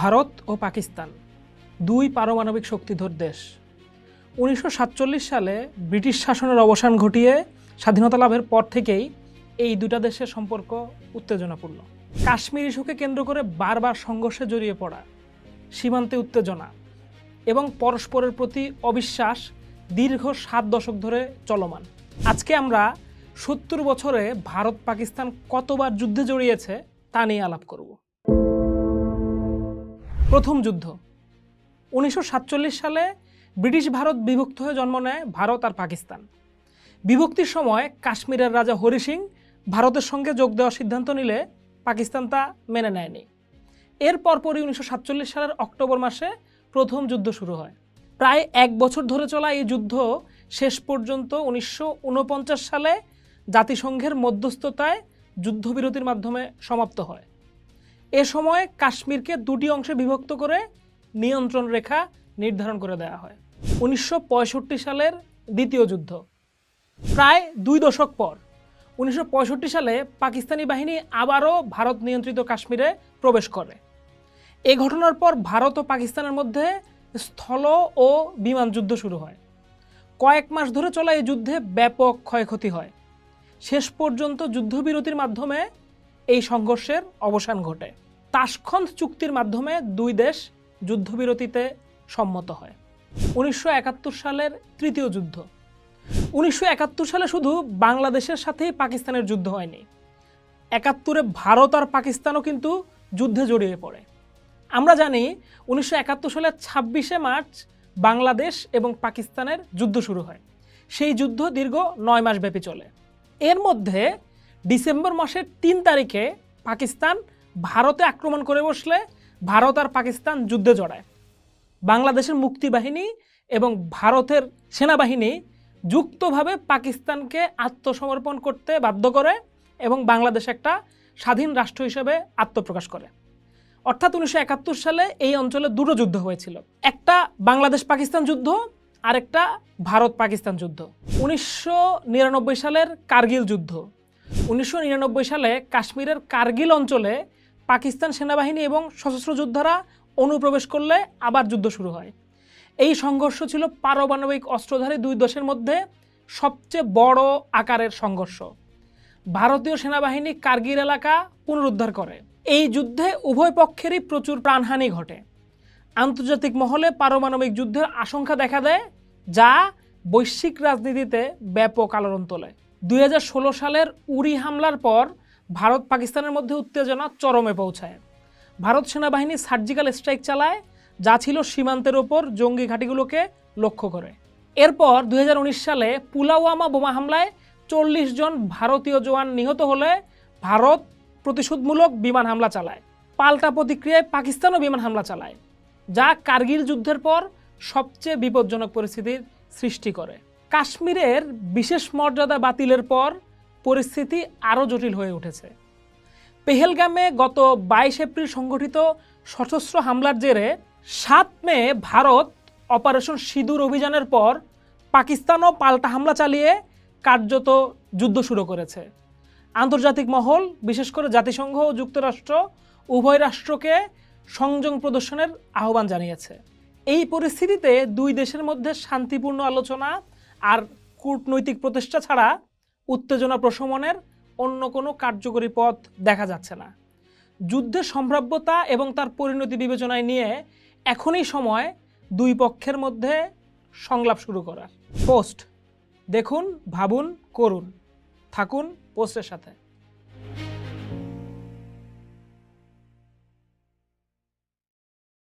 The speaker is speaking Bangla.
ভারত ও পাকিস্তান, দুই পারমাণবিক শক্তিধর দেশ। উনিশশো সাতচল্লিশ সালে ব্রিটিশ শাসনের অবসান ঘটিয়ে স্বাধীনতা লাভের পর থেকেই এই দুটা দেশের সম্পর্ক উত্তেজনাপূর্ণ। কাশ্মীর ইস্যুকে কেন্দ্র করে বারবার সংঘর্ষে জড়িয়ে পড়া, সীমান্তে উত্তেজনা এবং পরস্পরের প্রতি অবিশ্বাস দীর্ঘ সাত দশক ধরে চলমান। আজকে আমরা সত্তর বছরে ভারত পাকিস্তান কতবার যুদ্ধে জড়িয়েছে তা নিয়ে আলাপ করব। প্রথম যুদ্ধ। উনিশশো সাতচল্লিশ সালে ব্রিটিশ ভারত বিভক্ত হয়ে জন্ম নেয় ভারত আর পাকিস্তান। বিভক্তির সময় কাশ্মীরের রাজা হরি সিং ভারতের সঙ্গে যোগ দেওয়ার সিদ্ধান্ত নিলে পাকিস্তান তা মেনে নেয়নি। এর পরপরই উনিশশো সাতচল্লিশ সালের অক্টোবর মাসে প্রথম যুদ্ধ শুরু হয়। প্রায় এক বছর ধরে চলা এই যুদ্ধ শেষ পর্যন্ত উনিশশো উনপঞ্চাশ সালে জাতিসংঘের মধ্যস্থতায় যুদ্ধবিরতির মাধ্যমে সমাপ্ত হয়। এ সময় কাশ্মীরকে দুটি অংশে বিভক্ত করে নিয়ন্ত্রণ রেখা নির্ধারণ করে দেওয়া হয়। উনিশশো পঁয়ষট্টি সালের দ্বিতীয় যুদ্ধ। প্রায় দুই দশক পর, উনিশশো পঁয়ষট্টি সালে পাকিস্তানি বাহিনী আবারও ভারত নিয়ন্ত্রিত কাশ্মীরে প্রবেশ করে। এ ঘটনার পর ভারত ও পাকিস্তানের মধ্যে স্থল ও বিমান যুদ্ধ শুরু হয়। কয়েক মাস ধরে চলা এই যুদ্ধে ব্যাপক ক্ষয়ক্ষতি হয়। শেষ পর্যন্ত যুদ্ধবিরতির মাধ্যমে এই সংঘর্ষের অবসান ঘটে। তাশখন্দ চুক্তির মাধ্যমে দুই দেশ যুদ্ধবিরতিতে সম্মত হয়। উনিশশো একাত্তর সালের তৃতীয় যুদ্ধ। উনিশশো একাত্তর সালে শুধু বাংলাদেশের সাথেই পাকিস্তানের যুদ্ধ হয়নি। একাত্তরে ভারত আর পাকিস্তানও কিন্তু যুদ্ধে জড়িয়ে পড়ে। আমরা জানি উনিশশো একাত্তর সালের ছাব্বিশে মার্চ বাংলাদেশ এবং পাকিস্তানের যুদ্ধ শুরু হয়। সেই যুদ্ধ দীর্ঘ নয় মাস ব্যাপী চলে। এর মধ্যে ডিসেম্বর মাসের তিন তারিখে পাকিস্তান ভারতে আক্রমণ করে বসলে ভারত আর পাকিস্তান যুদ্ধে জড়ায়। বাংলাদেশের মুক্তিবাহিনী এবং ভারতের সেনাবাহিনী যুক্তভাবে পাকিস্তানকে আত্মসমর্পণ করতে বাধ্য করে এবং বাংলাদেশ একটা স্বাধীন রাষ্ট্র হিসেবে আত্মপ্রকাশ করে। অর্থাৎ উনিশশো একাত্তর সালে এই অঞ্চলে দুটো যুদ্ধ হয়েছিল। একটা বাংলাদেশ পাকিস্তান যুদ্ধ আর একটা ভারত পাকিস্তান যুদ্ধ। উনিশশো নিরানব্বই সালের কার্গিল যুদ্ধ। উনিশশো নিরানব্বই সালে কাশ্মীরের কার্গিল অঞ্চলে পাকিস্তান সেনাবাহিনী এবং সশস্ত্র যোদ্ধারা অনুপ্রবেশ করলে আবার যুদ্ধ শুরু হয়। এই সংঘর্ষ ছিল পারমাণবিক অস্ত্রধারী দুই দেশের মধ্যে সবচেয়ে বড় আকারের সংঘর্ষ। ভারতীয় সেনাবাহিনী কার্গিল এলাকা পুনরুদ্ধার করে। এই যুদ্ধে উভয় পক্ষেরই প্রচুর প্রাণহানি ঘটে। আন্তর্জাতিক মহলে পারমাণবিক যুদ্ধের আশঙ্কা দেখা দেয়, যা বৈশ্বিক রাজনীতিতে ব্যাপক আলোড়ন তোলে। দুই হাজার ষোলো সালের উরি হামলার পর ভারত পাকিস্তানের মধ্যে উত্তেজনা চরমে পৌঁছায়। ভারত সেনাবাহিনী সার্জিক্যাল স্ট্রাইক চালায়, যা ছিল সীমান্তের ওপর জঙ্গি ঘাঁটিগুলোকে লক্ষ্য করে। এরপর দুই হাজার উনিশ সালে পুলাওয়ামা বোমা হামলায় চল্লিশ জন ভারতীয় জওয়ান নিহত হলে ভারত প্রতিশোধমূলক বিমান হামলা চালায়। পাল্টা প্রতিক্রিয়ায় পাকিস্তানও বিমান হামলা চালায়, যা কার্গিল যুদ্ধের পর সবচেয়ে বিপজ্জনক পরিস্থিতির সৃষ্টি করে। কাশ্মীরের বিশেষ মর্যাদা বাতিলের পর পরিস্থিতি আরও জটিল হয়ে উঠেছে। পেহেলগামে গত বাইশ এপ্রিল সংঘটিত সশস্ত্র হামলার জেরে সাত মে ভারত অপারেশন সিঁদুর অভিযানের পর পাকিস্তানও পাল্টা হামলা চালিয়ে কার্যত যুদ্ধ শুরু করেছে। আন্তর্জাতিক মহল, বিশেষ করে জাতিসংঘ ও যুক্তরাষ্ট্র, উভয় রাষ্ট্রকে সংযম প্রদর্শনের আহ্বান জানিয়েছে। এই পরিস্থিতিতে দুই দেশের মধ্যে শান্তিপূর্ণ আলোচনা আর কূটনৈতিক প্রতিষ্ঠা ছাড়া উত্তেজনা প্রশমনের অন্য কোনো কার্যকরী পথ দেখা যাচ্ছে না। যুদ্ধের সম্ভাব্যতা এবং তার পরিণতি বিবেচনায় নিয়ে এখনই সময় দুই পক্ষের মধ্যে সংলাপ শুরু করার। পোস্ট, দেখুন, ভাবুন, করুন। থাকুন পোস্টের সাথে।